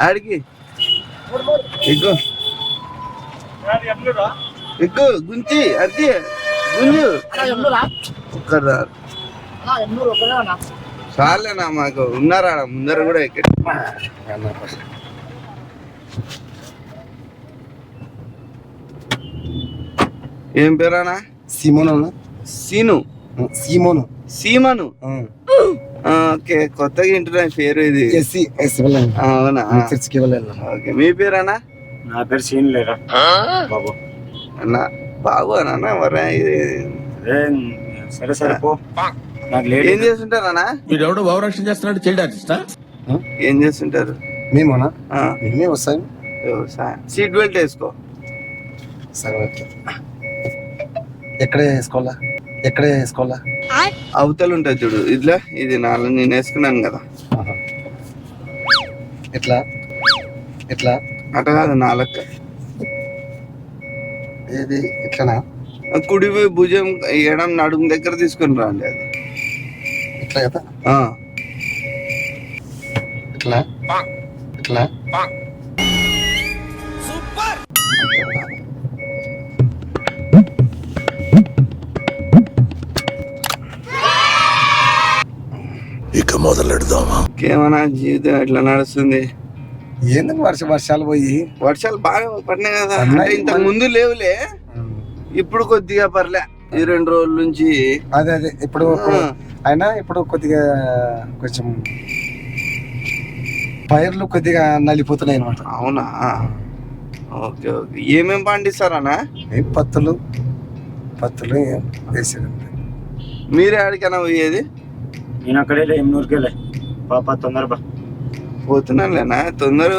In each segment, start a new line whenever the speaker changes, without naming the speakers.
ఆడికి ఎక్కు ఎక్కు గుంచి అది గుంజు. చాలేనా మాకు? ఉన్నారా? ముందర కూడా ఎక్కడ ఏం పేరానా
సిమోన్
సీను.
సిమోను.
సీమను? ఆ, ఓకే కొత్తగా వింటున్నా పేరు ఇది.
ఎస్సీ ఎస్సీ
అవునా?
చర్చికి వెళ్ళాను
ఓకే మీ పేరేనా
నా పేరు సీన్ లేరా బాబు.
అన్న బాబు అన్న మరి
సరే సరే పో. నాకు
ఏం
లేడీ
చేస్తుంటారన్నా
వీడెవడో భావరక్షణ చేస్తున్నాడు చైల్డ్ ఆర్టిస్టా?
ఏం చేస్తుంటారు?
మేమోనా? మేమే వస్తాం.
సీట్ బెల్ట్ వేసుకో.
సరే ఓకే. ఎక్కడే వేసుకోవాలా? ఎక్కడే వేసుకోవాలా?
అవతల ఉంటుంది చూడు. ఇట్లా ఇది నాలుగు నేను వేసుకున్నాను కదా.
ఆహా. ఎట్లా? ఎట్లా?
అట కాదు నాలక్క
ఏది? ఎట్లనా
కుడి భుజం ఎడం నడుము దగ్గర తీసుకుని రండి అది.
ఎట్లా కదా?
ఆ,
ఎట్లా
ఇక మొదలెడదామా?
ఇంకేమన్నా జీవితం ఎట్లా నడుస్తుంది?
ఏందని వర్ష వర్షాలు పోయి?
వర్షాలు బాగా పడినాయి కదా. అంటే ఇంతకు ముందు లేవులే. ఇప్పుడు కొద్దిగా పర్లే. ఈ రెండు రోజుల నుంచి
అదే అదే. ఇప్పుడు అయినా ఇప్పుడు కొద్దిగా కొంచెం పైర్లు కొద్దిగా నలిపోతున్నాయి అనమాట
అవునా? Okay okay. ఏమేం పండిస్తారన్నా?
ఏం పత్తులు? పత్తులు ఏం వేసేదండి
మీరే ఆడికైనా పోయేది?
నేను అక్కడే ఎమ్నూరుకి వెళ్ళే పాప తొందర బా
పోతున్నానులేనా తొందర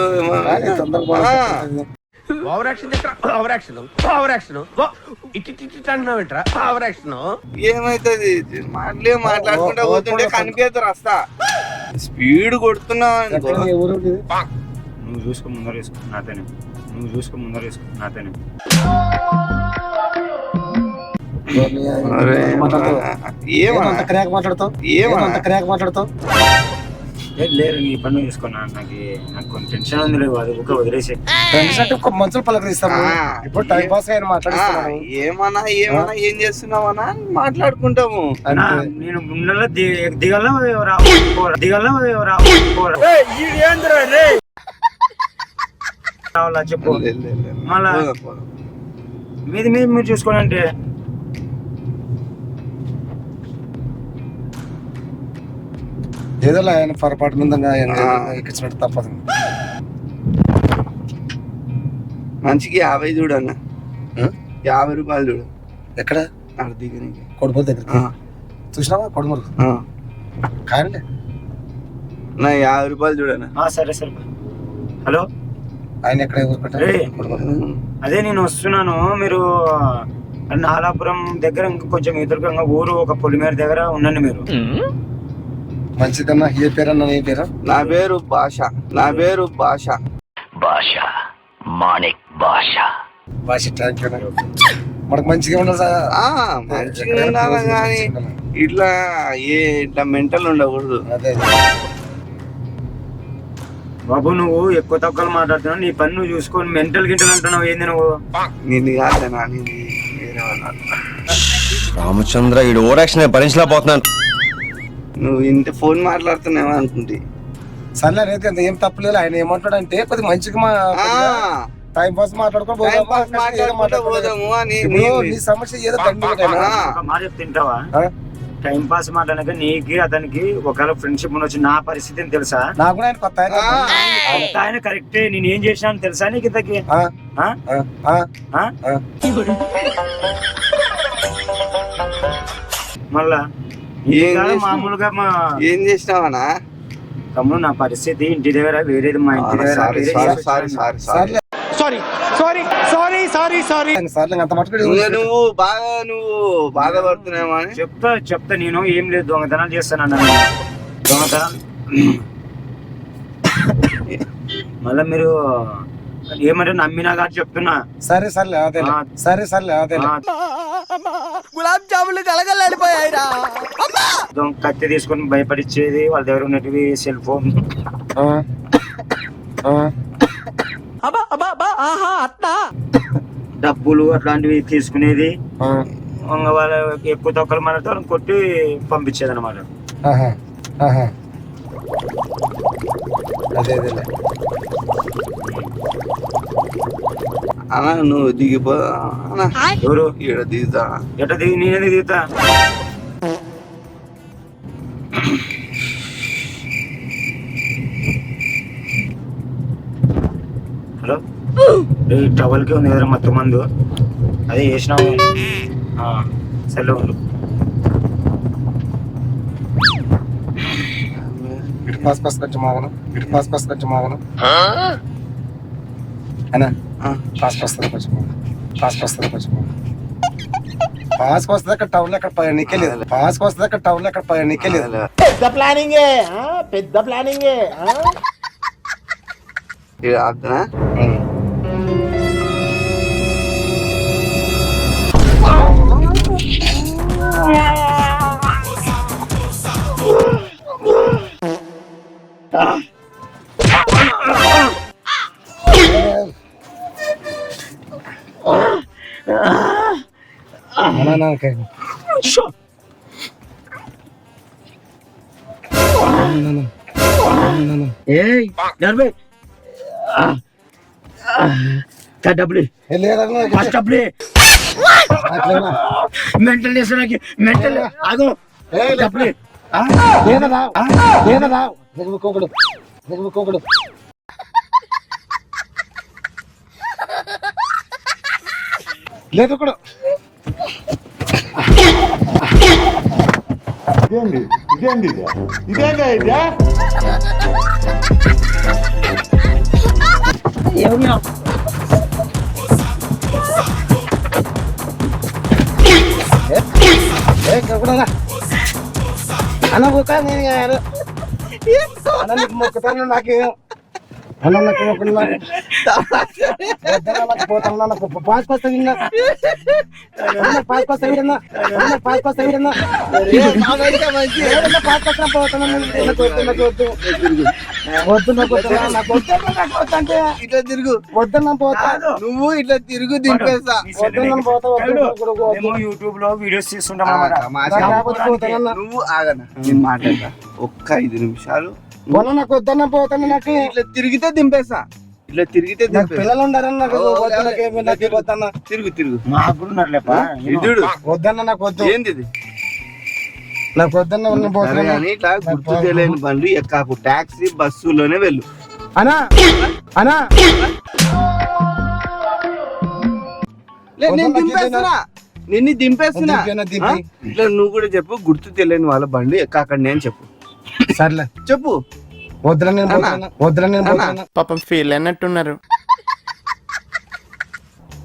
ఏమైతుంది? మాటలే మాట్లాడుకుంటా పోతుంటే స్పీడ్ కొడుతున్నా అనుకో.
ఎక్కడ ఏ ఊరు ఇది?
నువ్వు చూసుకో ముందర వేసుకో నాతోనే నువ్వు చూసుకో ముందర వేసుకో నాతోనే లేరు నీ పని చూసుకున్నా నాకు నాకు కొంచెం టెన్షన్ ఉంది అది ఒక వదిలేసి
అంటే ఒక మనుషులు ఇప్పుడు టైం పాస్ అయిన
ఏమన్నా ఏమన్నా ఏం మాట్లాడుకుంటాము.
నేను గుండెల్లో ది- దిగల్ల రా దిగల్ల రా? రావాలా చెప్పు.
లే, లే, లే.
మళ్ళా? మీది మీద మీరు చూసుకోండి
ఏదో ఆయన పొరపాటు మీద
ఆ.
ఎక్కించినట్టు తప్పదు.
మంచికి యాభై చూడన్న
ఆ?
యాభై రూపాయలు చూడు.
ఎక్కడ?
అర్ధీకి
కొడుపు దగ్గర. చూసినావా కొడుమూరు కానీ
నా యాభై రూపాయలు చూడన్న
ఆ, సరే సరే. హలో?
ఆయన ఎక్కడ.
అదే నేను వస్తున్నాను. మీరు నాలాపురం దగ్గర ఇంకా కొంచెం ఎదురుగా ఊరు ఒక పొలిమేర దగ్గర ఉండండి మీరు.
మంచిదన్నా ఏ పేరన్నా ఏ పేరు?
నా పేరు భాష నా పేరు భాష.
భాష మాణిక్ భాష.
భాష థ్యాంక్ యూ మనకు మంచిగా
ఆ, మంచిగా ఉండాలి కానీ ఇట్లా ఏ ఇట్లా మెంటల్ ఉండకూడదు.
అదే.
బాబు నువ్వు ఎక్కువ తక్కువ మాట్లాడుతున్నావు. నీ పని నువ్వు చూసుకొని మెంటల్ గింటల్ అంటున్నావు. ఏంది నువ్వు?
నిన్ను కాదేనా నిన్ను వేరే వాళ్ళు
రామచంద్ర ఈ ఓరాక్షన్ భరించలేకపోతున్నాను
నువ్వు ఇంత ఫోన్ మాట్లాడుతున్నావా అనుకుంటే
సర్లే రైతు అంత ఏం తప్పలేదు ఆయన ఏమంటాడు అంటే కొద్దిగా మంచిగా మా
ఆ,
టైం పాస్ మాట్లాడుకో
టైం పాస్ మాట్లాడుకుంటూ పోదాము? అని నీ-
సమస్య ఏదో
తింటావా టైం పాస్ మాట్లాడక నీకు అతనికి ఒకవేళ ఫ్రెండ్షిప్ ఉండొచ్చు. నా పరిస్థితి తెలుసా?
నాకు కూడా ఆయన కొత్త ఆయన
ఆయన. కరెక్టే. నేను ఏం చేసినాను తెలుసా నీకు ఇంతకి. మళ్ళా? మామూలుగా మా
ఏం చేసినావనా
తమ్ముడు నా పరిస్థితి ఇంటి దగ్గర వేరేది మా ఇంటి దగ్గర
sorry sorry sorry. Sorry. Sorry నువ్వు బాగా నువ్వు బాధపడుతున్నావా అని?
చెప్తా చెప్తా నేను ఏం లేదు దొంగతనాలు చేస్తాను దొంగతనాలు? మళ్ళీ మీరు ఏమంటే నమ్మినా కాదు చెప్తున్నా.
సరే సర్లే అదే. సరే సర్లే అదే
గులాబ్ జాములు కలగల్లాడిపోయాయిరా
దొంగ కత్తి తీసుకొని భయపడిచ్చేది వాళ్ళ దగ్గర ఉన్నటివి సెల్ ఫోన్. డబ్బులు అట్లాంటివి తీసుకునేది వాళ్ళ ఎక్కువ తక్కువ మనతో కొట్టి పంపించేది అనమాట.
అదే అదేలే.
అన్నా నువ్వు దిగిపో. అన్నా
ఎవరు?
దిగుతా.
ఎట్ట దిగి నేనే దిగుతా. హలో? టవల్కి ఉంది కదా మొత్తం మందు? అదే సర్లే ఉండు.
ఇటు పాస్ పాస్ కొంచెం ఆగను ఇటు పాస్ పాస్ కొంచెం ఆగను అన్నా.
ఆ.
పాస్ వస్తుంది కొంచెం. పాస్ వస్తుంది కొంచెం ఆగు. పాస్ వస్తుంది అక్కడ టౌన్ అక్కడ పై నీకెళ్ళలేదు పాస్ వస్తుంది అక్కడ టౌన్ అక్కడ పై నీకెళ్ళలేదు
ఈడ ఆపుతున్నా?
అన్నా, అన్నా, ఓకే. అన్నా, అన్నా. అన్నా, అన్నా.
ఏయ్ నలభై డబ్బులు
ఏ, లేదన్నా, ఓకే.
ఫస్ట్ డబ్బులు
అట్లేనా?
మెంటల్ నాకు మెంటల్ ఆగో
ఏ, లే.
డబ్బులు
లేదా రావు లేదా రావు దిగుకోకడు దిగుకోకడు లేదు కూడా ఏ కూడా అన్న ఒక నేను గారు అన్న నీకు మొక్కుతాను నాకు అన్న నాకు మొక్కులు పాస్ పాస్ తగిలిన పాస్ పాస్ తగిలిన పాస్ పాస్ తగిలిన పాస్ పాస్ పోతాను నాకు వద్దు నాకు వద్దు. వద్దు నాకు వద్దు నాకు వద్దు నాకు వద్దు అంటే?
ఇట్లా తిరుగు.
వద్దన్న పోతా.
నువ్వు ఇట్లా తిరుగు దింపేస్తా.
వద్దన్న పోతా
యూట్యూబ్లో వీడియోస్
నువ్వు ఆగనా? నేను మాట్లాడతా. ఒక్క ఐదు నిమిషాలు.
మొన్న నాకు వద్దన్న పోతాను నాకు.
ఇట్లా తిరిగితే దింపేస్తా. ఇట్లా తిరిగితే
నాకు పిల్లలు ఉండారని నాకు
ఓ,
వద్దు నాకు ఏమి నాకు వద్దన్న
తిరుగు తిరుగు.
కూడా
వద్దన్న నాకు వద్దు.
ఏంది ఇది
నాకు వద్దన్న నేను
సరే
పోతాను
కానీ ఇట్లా గుర్తు తెలియని బండ్లు ఎక్కాకు టాక్సీ బస్సులోనే వెళ్ళు.
అనా అనా
లే, నేను
నాకు
దింపేస్తున్నా. నిన్ను దింపేస్తున్నా? ఇట్లా నువ్వు కూడా చెప్పు గుర్తు తెలియని వాళ్ళ బండ్లు ఎక్కాకండి అని చెప్పు.
సర్లే.
చెప్పు.
పాపం ఫీల్ అయినట్టున్నారు.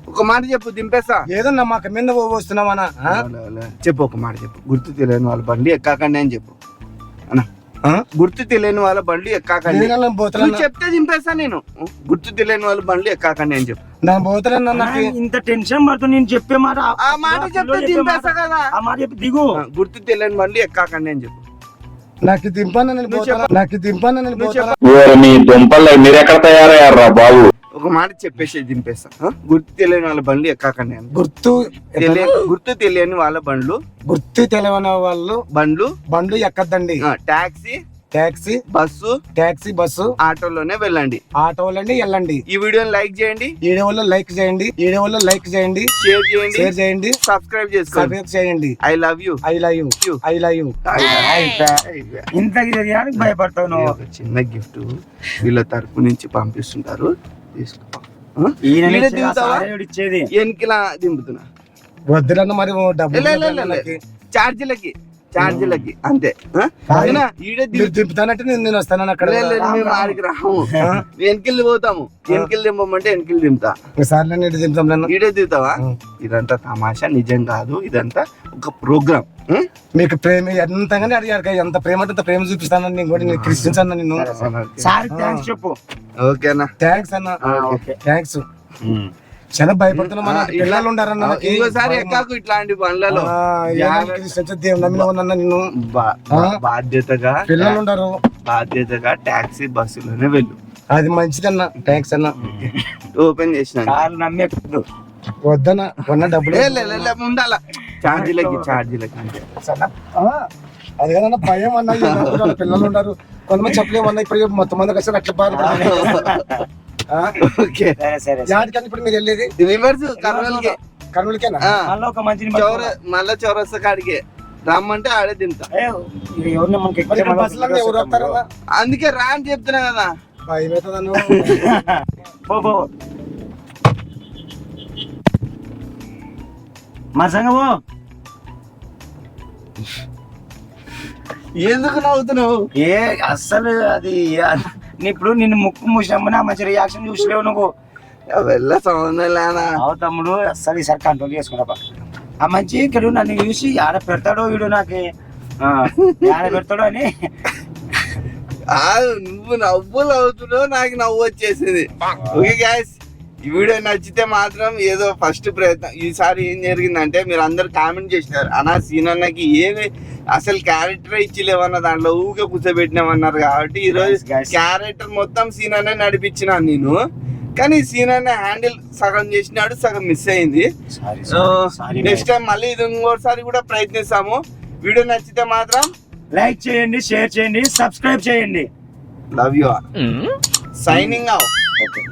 ఒక మాట చెప్పు దింపేస్తా.
ఏదో నమ్మకం మీద
అలా. చెప్పు ఒక మాట చెప్పు. గుర్తు తెలియని వాళ్ళ బండి ఎక్కాకండి అని చెప్పు. అన్న. గుర్తు తెలియని వాళ్ళ బండ్లు ఎక్కాకండి. చెప్తే దింపేస్తా నేను. గుర్తు తెలియని వాళ్ళ బండ్లు ఎక్కాకండి అని చెప్పు.
పోతాను నాకు.
ఇంత టెన్షన్ పడుతుంది నేను చెప్పే మాట
ఆ మాట చెప్తే
చెప్పే
దింపేస్తా. కదా.
ఆ మాట చెప్పి దిగు.
గుర్తు తెలియని బండ్లు ఎక్కాకండి అని చెప్పు.
నాకు దింపాను నేను నాకు దింపాను నేను
మీ దుంపలు? మీరెక్కడ తయారయ్యారా బాబు?
ఒక మాట చెప్పేసి దింపేస్తా? గుర్తు తెలియని వాళ్ళ బండ్లు ఎక్కాకండి అని
గుర్తు
తెలియని గుర్తు తెలియని వాళ్ళ బండ్లు.
గుర్తు తెలియని వాళ్ళు
బండ్లు.
బండ్లు ఎక్కద్దండి.
ఆ, taxi.
Taxi
bus
taxi bus.
ఆటోలోనే వెళ్ళండి.
ఆటోలండి వెళ్ళండి.
ఈ వీడియోని లైక్ చేయండి.
వీడియోలో లైక్ చేయండి. వీడియోలో లైక్ చేయండి.
షేర్ చేయండి.
షేర్ చేయండి.
సబ్స్క్రైబ్ చేసుకోండి.
సబ్స్క్రైబ్ చేయండి.
I love you.
I love you. I love you.
ఇంత భయపడతావు నువ్వు
ఒక చిన్న గిఫ్ట్ వీళ్ళ తరపు నుంచి పంపిస్తుంటారు. తీసుకో?
ఈయన ఇచ్చేది, ఆ
దిగుతావా?
సారేడు ఇచ్చేది.
వెనకలా దింపుతున్నా.
వద్దులన్న మరి డబ్బులు. నాకు.
ఛార్జీలకి అంతే.
నేను నేను వస్తాను అక్కడ.
మేము ఆడికి రాము. వెనకెళ్ళి పోతాము. వెనకెళ్ళి దింపమంటే వెనకెళ్ళి దింపుతా.
సార్లు నేను దింపుతాం నన్ను?
ఈడే దిగుతావా. ఇదంతా తమాషా నిజం కాదు. ఇదంతా ఒక ప్రోగ్రామ్
మీకు ప్రేమ ఎంతగానే అడిగారు ఎంత ప్రేమ అంటే అంత ప్రేమ చూపిస్తాను నేను కూడా నేను క్రిస్టియన్స్ అన్న నిన్ను.
సార్ థ్యాంక్స్ చెప్పు.
ఓకేనా?
థ్యాంక్స్ అన్న. థ్యాంక్స్ చాలా భయపడుతున్నా మన పిల్లలు ఉండారన్న.
ఇంకోసారి. ఎక్కాకు ఇట్లాంటి
వాడినన్నా నిన్ను
బాధ్యతగా
పిల్లలు ఉండరు
బాధ్యతగా టాక్సీ బస్సులోనే వెళ్ళు.
అది మంచిదన్న థ్యాంక్స్ అన్న.
ఓపెన్ చేసిన.
నమ్మి
వద్దన్న కొన్న డబ్బులు.
ఏ, లే, లే, లే, ఉండాల ఛార్జీలకి ఛార్జీలకి
అది కదన్న భయం అన్న. పిల్లలు ఉండరు కొంతమంది చెప్పలేమన్నా ఇప్పుడు మొత్తం మంది కలిసి అట్లా బాధ
ఓకే.
సరే
యాడికని ఇప్పుడు మీరు వెళ్ళేది?
రివర్స్ కర్నూలుకి.
కర్నూలుకేనా?
ఆ,
మళ్ళీ ఒక
చౌర మళ్ళా చౌరస్తా కాడికి. రమ్మంటే ఆడే దింపుతా అందుకే రా అని చెప్తున్నా కదా.
భయం అవుతుందన్న
పో. పో మా సంగము
ఎందుకు నవ్వుతున్నావు?
ఏ అస్సలు అది ఇప్పుడు నిన్ను ముక్కు మూసినప్పుడు నా మంచి రియాక్షన్ చూసలేవు నువ్వు.
వెళ్ళ సంబంధం లేనా
అవు తమ్ముడు అస్సలు ఈసారి కంట్రోల్ చేసుకున్నా ఆ మంచి ఇక్కడ నన్ను చూసి ఆడ పెడతాడో వీడు నాకు? ఆడ పెడతాడో అని.
నువ్వు నవ్వులు అవుతున్నావు నాకు నవ్వు వచ్చేసింది. ఓకే గాయస్ ఈ వీడియో నచ్చితే మాత్రం ఏదో ఫస్ట్ ప్రయత్నం. ఈసారి ఏం జరిగిందంటే మీరు అందరు కామెంట్ చేసినారు. అన్నా సీన్ అన్నకి ఏమి అసలు క్యారెక్టర్ ఇచ్చిలేవన్న దాంట్లో ఊకే కూర్చోబెట్టినామన్నారు కాబట్టి ఈ రోజు
Guys, guys.
క్యారెక్టర్ మొత్తం సీన్ అన్న నడిపించినాను నేను. కానీ సీన్ అన్న హ్యాండిల్ సగం చేసినాడు సగం మిస్ అయింది. సో నెక్స్ట్ టైం మళ్ళీ ఇది ఇంకోసారి కూడా ప్రయత్నిస్తాము. వీడియో నచ్చితే మాత్రం
లైక్ చేయండి షేర్ చేయండి సబ్స్క్రైబ్ చేయండి.
Love you signing out
okay